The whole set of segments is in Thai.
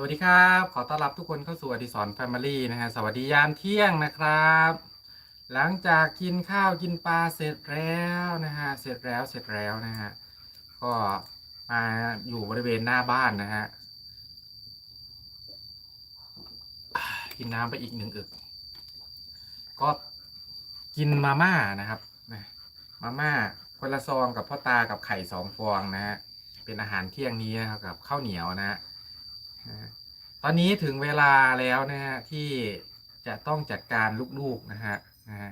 สวัสดีครับ ขอต้อนรับทุกคนเข้าสู่อดิสรแฟมิลี่นะฮะ สวัสดียามเที่ยงนะครับ หลังจากกินข้าวกินปลาเสร็จแล้วนะฮะ เสร็จแล้วเสร็จแล้วนะฮะ ก็มาอยู่บริเวณหน้าบ้านนะฮะ กินน้ำไปอีกหนึ่งอึก ก็กินมาม่านะครับนะมาม่าคนละซองกับพ่อตากับไข่สองฟองนะฮะ เป็นอาหารเที่ยงนี้นะครับกับข้าวเหนียวนะฮะนะฮะ ตอนนี้ถึงเวลาแล้วนะฮะที่จะต้องจัดการลูกๆนะฮะนะฮะ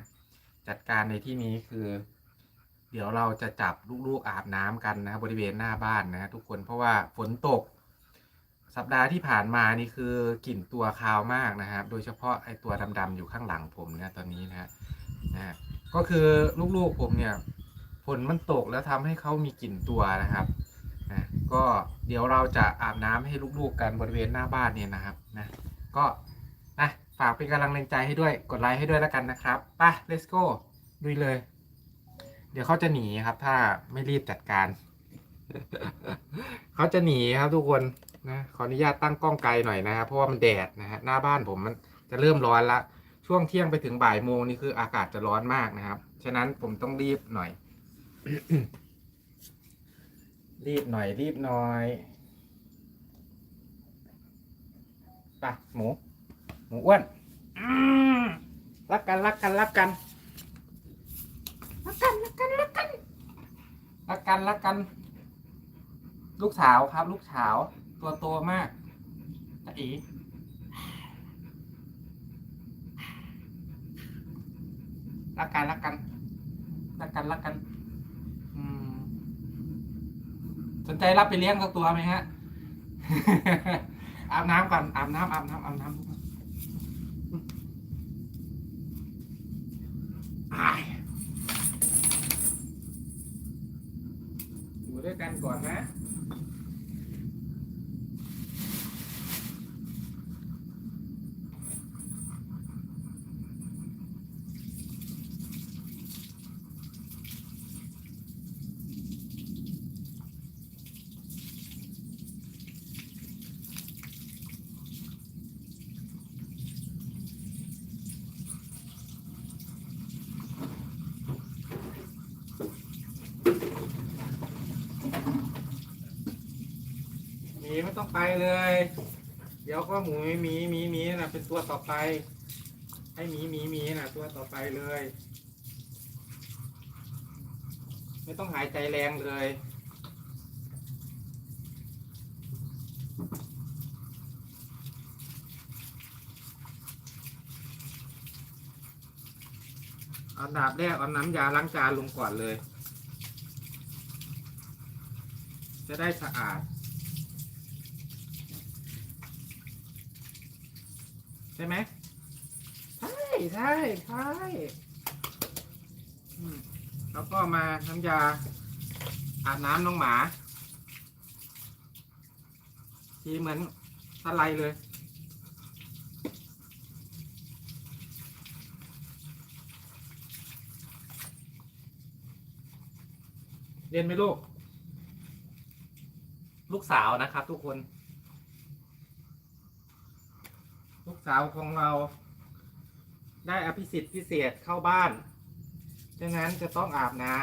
จัดการในที่นี้คือ เดี๋ยวเราจะจับลูกๆอาบน้ำกันนะบริเวณหน้าบ้านนะทุกคนเพราะว่าฝนตก สัปดาห์ที่ผ่านมานี่คือกลิ่นตัวคาวมากนะครับ โดยเฉพาะไอตัวดำๆอยู่ข้างหลังผมเนี่ยตอนนี้นะฮะนะก็คือลูกๆผมเนี่ยฝนมันตกแล้วทำให้เขามีกลิ่นตัวนะครับ ก็เดี๋ยวเราจะอาบน้ำให้ลูกๆกันบริเวณหน้าบ้านเนี่ยนะครับนะก็นะฝากเป็นกำลังแรงใจให้ด้วยกดไลค์ให้ด้วยแล้วกันนะครับไป let's go ดุยเลย เดี๋ยวเขาจะหนีครับ ถ้าไม่รีบจัดการ เขาจะหนีครับทุกคนนะขออนุญาตตั้งกล้องไกลหน่อยนะครับเพราะว่ามันแดดนะฮะหน้าบ้านผมมันจะเริ่มร้อนละช่วงเที่ยงไปถึงบ่ายโมงนี่คืออากาศจะร้อนมากนะครับ ฉะนั้นผมต้องรีบหน่อย รีบหน่อยรีบหน่อยไปหมู หมูอ้วนอืมรักกันรักกันรักกันรักกันรักกันรักกันรักกันรักกัน ลูกสาวครับ ลูกสาว ตัวโตมากตาอีรักกันรักกันรักกันรักกัน อืม สนใจรับไปเลี้ยงสักตัวไหมฮะ อาบน้ำก่อนอาบน้ำอาบน้ำอาบน้ำอ้ายอยู่ด้วยกันก่อนนะ หมีไม่ ต้องไปเลย เดี๋ยวก็หมูหมีหมีหมีนะเป็นตัวต่อไป ให้หมีหมีหมีนะตัวต่อไปเลย ไม่ต้องหายใจแรงเลยอันดับแรกเอาน้ำยาล้างจานลงก่อนเลย จะได้สะอาด ใช่ไหมใช่ใช่ใช่แล้วก็มาน้ำยาอาบน้ำน้องหมา ทีเหมือนสไลเลย เรียนไหมลูก ลูกสาวนะครับทุกคน ลูกสาวของเรา ได้อภิสิทธิ์พิเศษเข้าบ้านดังนั้นจะต้องอาบน้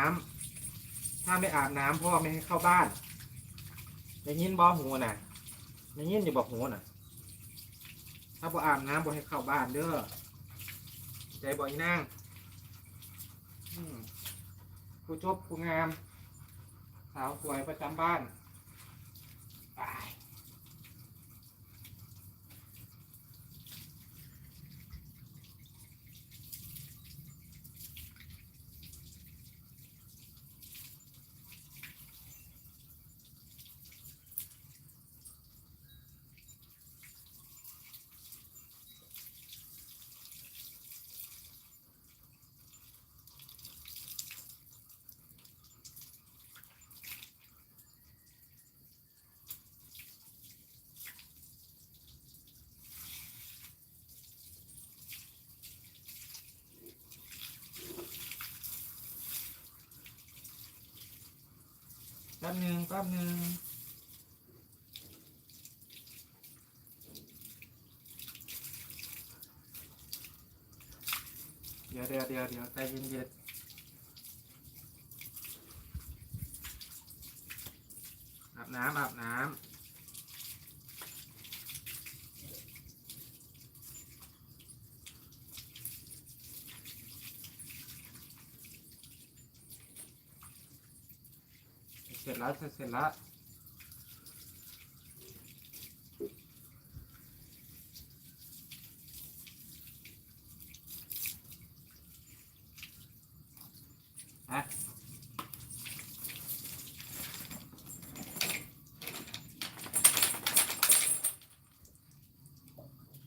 ำถ้าไม่อาบน้ำพ่อไม่ให้เข้าบ้านได้ยินบอหูน่ะได้ยินอยู่บอกหูน่ะ ถ้าบ่อาบน้ำบ่ให้เข้าบ้านเด้อใจบ่อยนั่งผู้จบผู้งาม สาวสวยประจำบ้าน แป๊บนึงแป๊บนึงเดี๋ยวเดี๋ยวเดี๋ยวเดี๋ยวใจเย็นเย็นอาบน้ำอาบน้ำ เสร็จแล้วเสร็จเสร็จแล้วอะ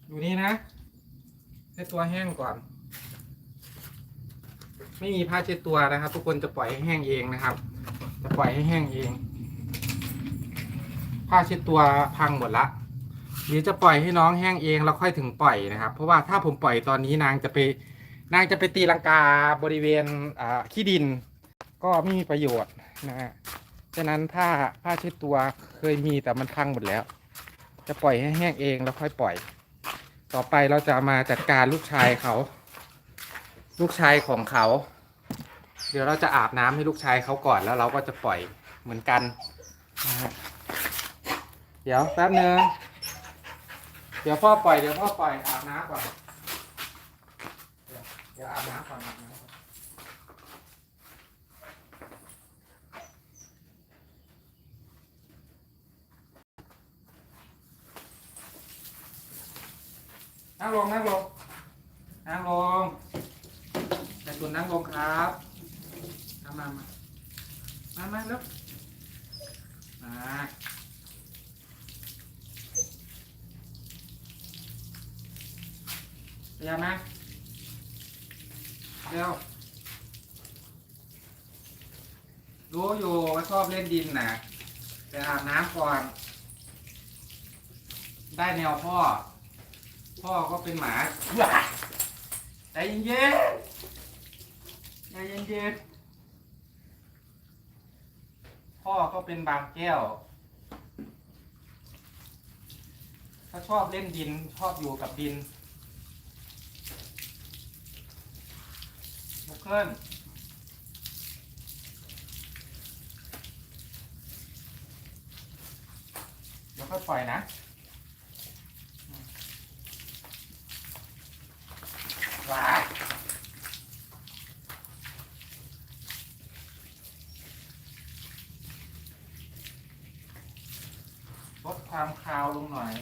อยู่นี่นะให้ตัวแห้งก่อน ไม่มีผ้าเช็ดตัวนะครับ ทุกคนจะปล่อยให้แห้งเองนะครับ จะปล่อยให้แห้งเอง ผ้าเช็ดตัวพังหมดละเดี๋ยวจะปล่อยให้น้องแห้งเองแล้วค่อยถึงปล่อยนะครับ เพราะว่าถ้าผมปล่อยตอนนี้นางจะไป นางจะไปตีลังกาบริเวณขี้ดิน ก็ไม่มีประโยชน์นะฮะฉะนั้นผ้าผ้าเช็ดตัวเคยมีแต่มันพังหมดแล้ว จะปล่อยให้แห้งเองแล้วค่อยปล่อย ต่อไปเราจะมาจัดการลูกชายเขา ลูกชายของเขา ดี๋ยวเราจะอาบน้ำให้ลูกชายเขาก่อนแล้วเราก็จะปล่อยเหมือนกันนะฮะเดี๋ยวแป๊บนึงเดี๋ยวพ่อปล่อยเดี๋ยวพ่อปล่อยอาบน้ำก่อนเดี๋ยวเดี๋ยวอาบน้ำก่อนอาบน้ำก่อนนั่งลงนั่งลงนั่งลงแต่คุณนั่งลงครับ มามามามาล้วมาเรียนนะเร็วรู้อยู่ว่าชอบเล่นดินนะแต่อาบน้ำก่อน ได้แนวพ่อ พ่อก็เป็นหมาใจเย็นๆใจเย็นๆ พ่อก็เป็นบางแก้วเขาชอบเล่นดินชอบอยู่กับดินบุกเกิลเดี๋ยวค่อยปล่อยนะว้า ลดความคาวลงหน่อย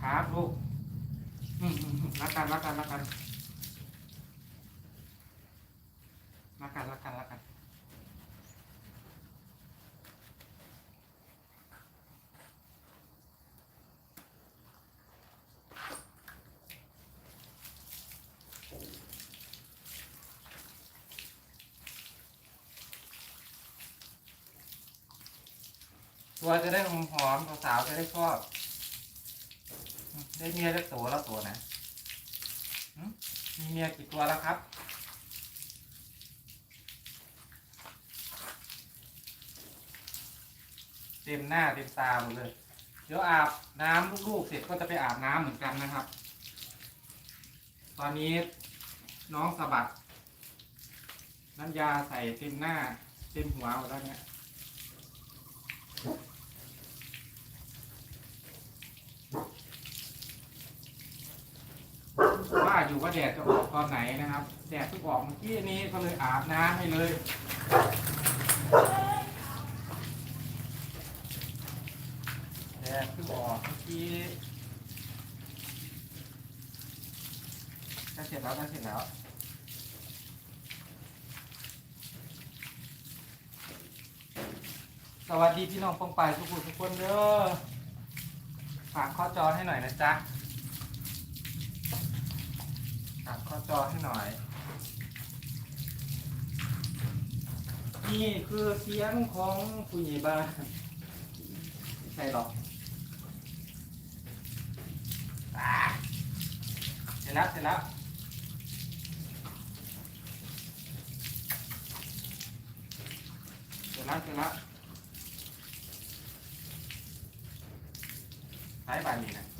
ครับลูกอืมอืมอืมรักกันรักกันรักกันรักกันรักกันรักกัน ตัวจะได้หอมหอมสาวจะได้ชอบ ได้เมียได้ตัวแล้วตัวนะมีเมียกี่ตัวแล้วครับ เต็มหน้าเต็มตาหมดเลย เดี๋ยวอาบน้ำลูกๆเสร็จก็จะไปอาบน้ำเหมือนกันนะครับ ตอนนี้น้องสะบัด น้ำยาใส่เต็มหน้าเต็มหัวหมดแล้วเนี่ย ว่าอยู่ว่าแดดจะออกตอนไหนนะครับ แดดเพิ่งออกเมื่อกี้นี้ก็เลยอาบน้ำให้เลยแดดเพิ่งออกเมื่อกี้จะเสร็จแล้วจะเสร็จแล้วสวัสดีพี่น้องปองไปทุกคนทุกคนเด้อฝากข้อจอให้หน่อยนะจ๊ะาจอให้หน่อย นี่คือเสียงของผู้ใหญ่บ้านใช่หรอกเสร็จแล้วเสร็จแล้วเสร็จแล้วเสร็จแล้วใช้บานนี้นะ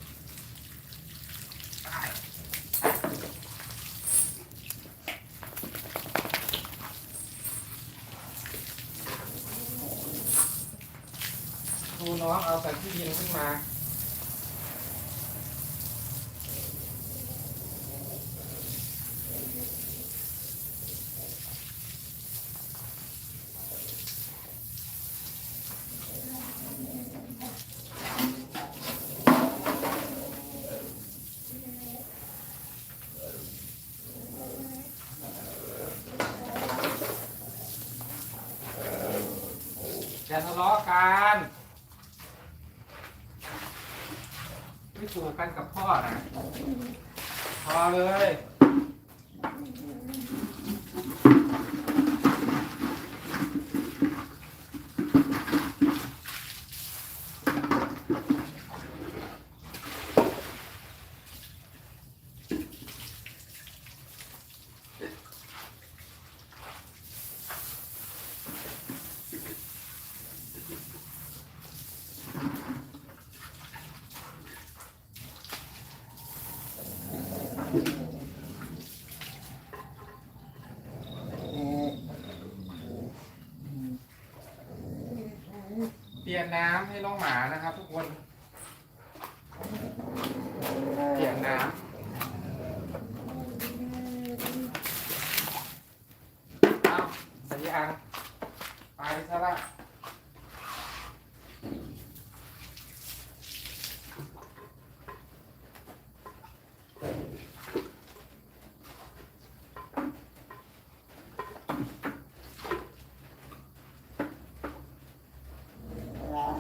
น้องเอาแต่ที่ยินขึ้นมาอย่าทะเลาะกัน ผูกกันกับพ่อนะพอเลย เปลี่ยนน้ำให้น้องหมานะครับ ทุกคน เปลี่ยนน้ำเอาสัญญาณไปซะละ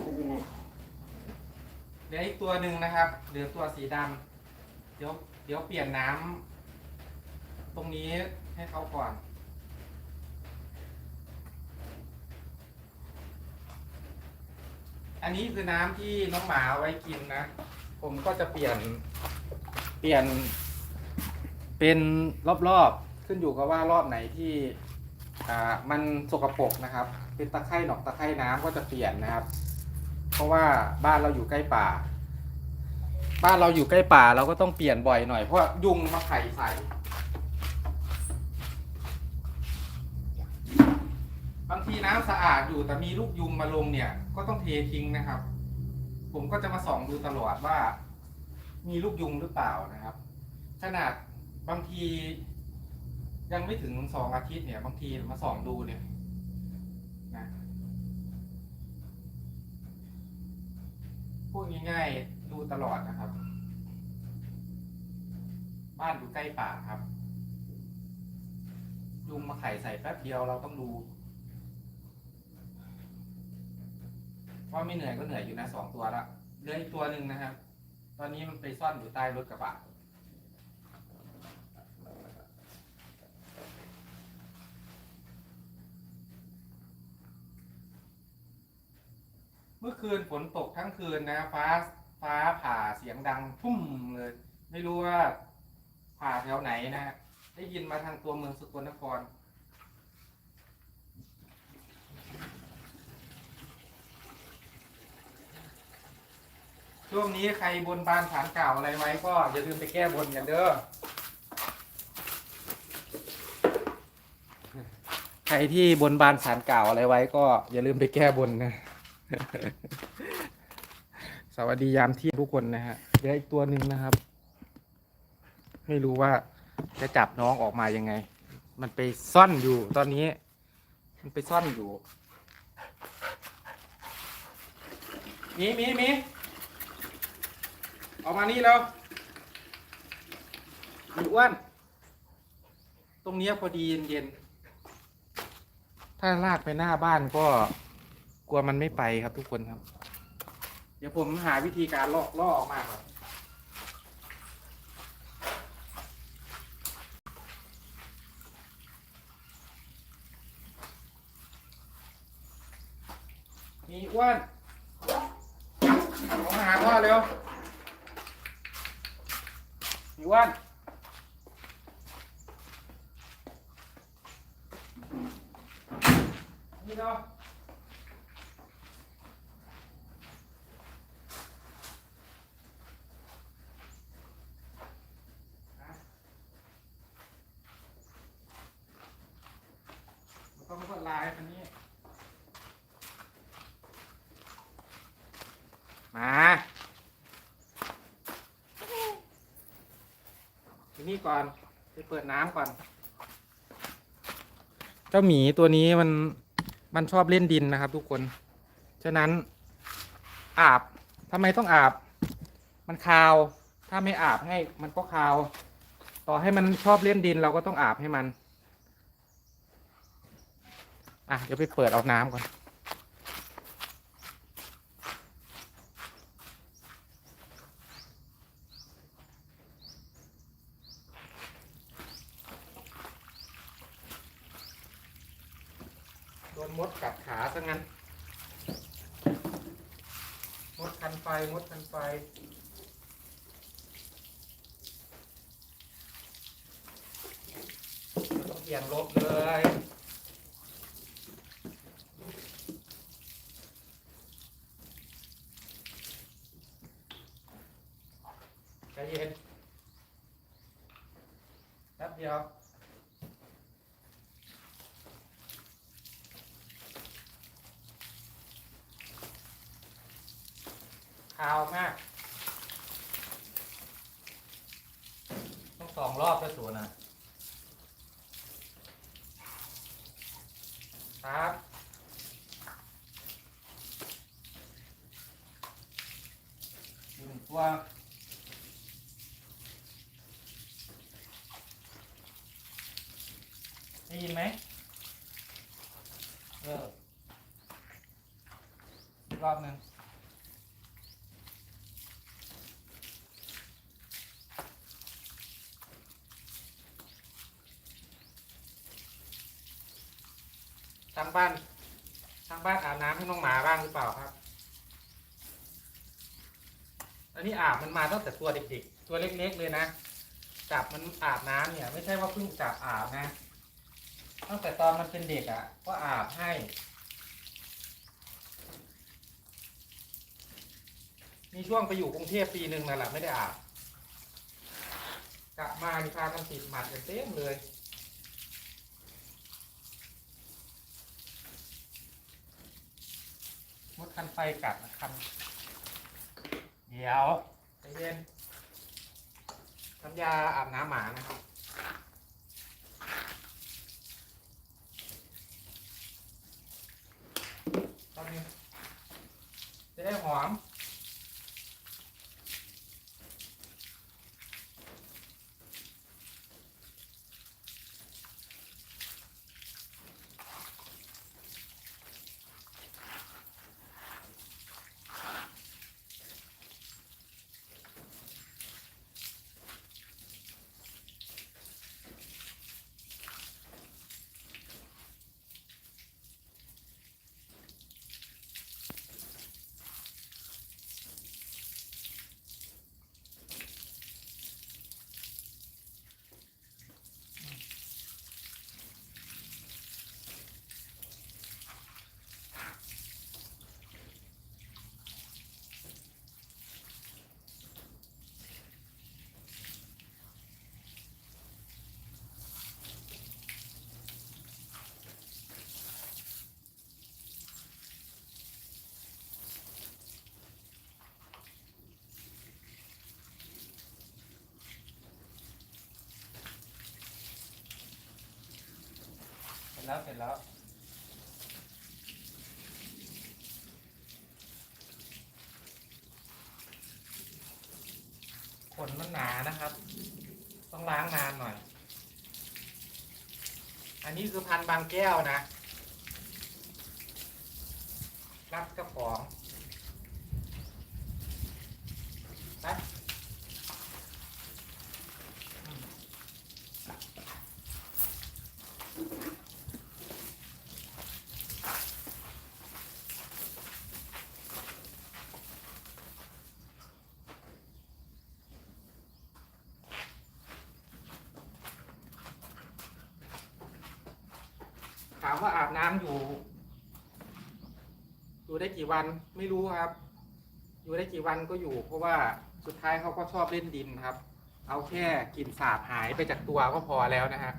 เดี๋ยวอีกตัวหนึ่งนะครับเหลือตัวสีดำเดี๋ยวเดี๋ยวเปลี่ยนน้ำตรงนี้ให้เขาก่อนอันนี้คือน้ำที่น้องหมาไว้กินนะ ผมก็จะเปลี่ยน เปลี่ยน เป็นรอบๆ ขึ้นอยู่กับว่ารอบไหนที่ อ่า มันสกปรกนะครับ เป็นตะไคร่หนอกตะไคร่น้ำก็จะเปลี่ยนนะครับ เพราะว่าบ้านเราอยู่ใกล้ป่า บ้านเราอยู่ใกล้ป่าเราก็ต้องเปลี่ยนบ่อยหน่อยเพราะยุงมาไข่ใส่บางทีน้ำสะอาดอยู่แต่มีลูกยุงมาลงเนี่ย ก็ต้องเททิ้งนะครับ ผมก็จะมาส่องดูตลอดว่า มีลูกยุงหรือเปล่านะครับ ขนาดบางทียังไม่ถึงสองอาทิตย์เนี่ย บางทีมาส่องดูเนี่ยนะ พูดง่ายๆ ดูตลอดนะครับ บ้านอยู่ใกล้ป่าครับ ยุงมาไข่ใส่แป๊บเดียวเราต้องดูว่าไม่เหนื่อยก็เหนื่อยอยู่นะสองตัวละเหลืออีกตัวหนึ่งนะครับ ตอนนี้มันไปซ่อนอยู่ใต้รถกระบะ เมื่อคืนฝนตกทั้งคืนนะ ฟ้าฟ้าผ่าเสียงดังพุ่มเลย ไม่รู้ว่าผ่าแถวไหนนะฮะได้ยินมาทางตัวเมืองสกลนคร ช่วงนี้ใครบนบานฐานเก่าอะไรไว้ก็อย่าลืมไปแก้บนกันเด้อ ใครที่บนบานสารกล่าอะไรไว้ก็อย่าลืมไปแก้บนนะ สวัสดียามเที่ยงทุกคนนะฮะเดี๋ยวอีกตัวหนึ่งนะครับ ไม่รู้ว่าจะจับน้องออกมายังไง มันไปซ่อนอยู่ตอนนี้ มันไปซ่อนอยู่มีมีมีออกมานี่แล้วมีอ้วนตรงเนี้ยพอดีเย็นๆถ้าลากไปหน้าบ้านก็ กลัวมันไม่ไปครับทุกคนครับ เดี๋ยวผมหาวิธีการล่อล่อออกมาครับ มีอ้วนผมหาพ่อเร็ว มีอ้วนนี่เนาะ นี้ ก่อน ไปเปิดน้ำก่อน เจ้าหมีตัวนี้มันมันชอบเล่นดินนะครับ ทุกคน ฉะนั้น อาบทำไมต้องอาบ มันคาว ถ้าไม่อาบให้มันก็คาว ต่อให้มันชอบเล่นดินเราก็ต้องอาบให้มัน อะเดี๋ยวไปเปิดเอาน้ำก่อนโดนมดกัดขาซะงั้น มดคันไฟ มดคันไฟ ต้องเปลี่ยนลบเลย ใจเย็นแป๊บเดียวคาวมาก ต้องสองรอบก็สูนะ ครับหนึ่งตัวได้ยินไหมเออรอบหนึ่งางบ้านทางบ้านอาบน้ำให้น้องหมาบ้างหรือเปล่าครับ อันนี้อาบมันมาตั้งแต่ตัวเด็กๆ ตัวเล็กๆเลยนะ จับมันอาบน้ำเนี่ย ไม่ใช่ว่าเพิ่งจับอาบนะ ตั้งแต่ตอนมันเป็นเด็กอะ ก็อาบให้มีช่วงไปอยู่กรุงเทพปีหนึ่งนั่นแหละไม่ได้อาบกลับมามีพากันติดหมัดกันเต็มเลย มดคันไฟกัดนะคันเดี๋ยวใจเย็นน้ำยาอาบน้ำหมานะครับตอนนี้จะได้หอม แล้วเสร็จแล้ว ขนมันหนานะครับ ต้องล้างนานหน่อย อันนี้คือพันบางแก้วนะ รับกระป๋องามว่าอาบน้ำอยู่ อยู่ได้กี่วันไม่รู้ครับ อยู่ได้กี่วันก็อยู่ เพราะว่าสุดท้ายเขาก็ชอบเล่นดินครับ เอาแค่กลิ่นสาบหายไปจากตัวก็พอแล้วนะฮะ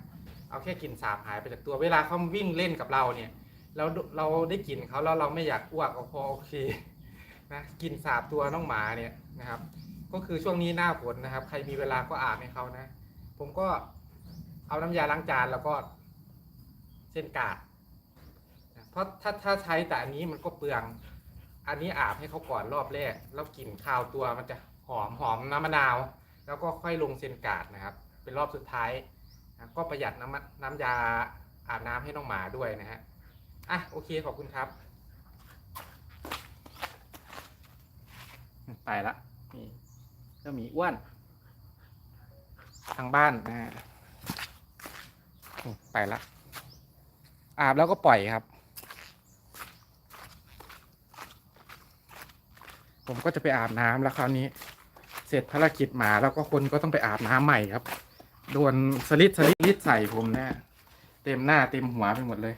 เอาแค่กลิ่นสาบหายไปจากตัว เวลาเขาวิ่งเล่นกับเราเนี่ยเราเราได้กลิ่นเขาแล้วเราไม่อยากอ้วกก็พอโอเคนะกลิ่นสาบตัวน้องหมาเนี่ยนะครับ ก็คือช่วงนี้หน้าฝนนะครับ ใครมีเวลาก็อาบให้เขานะ ผมก็เอาน้ำยาล้างจานแล้วก็เส้นกาด ราะถ้าถ้าใช้แต่อันนี้มันก็เปลือง อันนี้อาบให้เขาก่อนรอบแรก แล้วกลิ่นคาวตัวมันจะหอมหอมน้ำมะนาว แล้วก็ค่อยลงเซนกาดนะครับ เป็นรอบสุดท้ายนะก็ประหยัดน้ำน้ำยาอาบน้ำให้น้องหมาด้วยนะฮะอะโอเคขอบคุณครับ ไปละนี่เจ้าหมีอ้วน ทางบ้านนะฮะไปละอาบแล้วก็ปล่อยครับ ผมก็จะไปอาบน้ำแล้วคราวนี้ เสร็จภารกิจหมาแล้วก็คนก็ต้องไปอาบน้ำใหม่ครับโดนสลิดสลิดลิดใส่ผมเนะเต็มหน้าเต็มหัวไปหมดเลย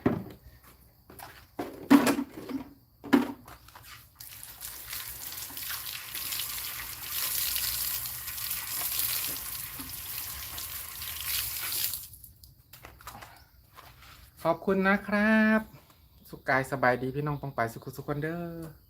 ขอบคุณนะครับ สุขกายสบายดีพี่น้องปองไปสุขสุขคนเด้อ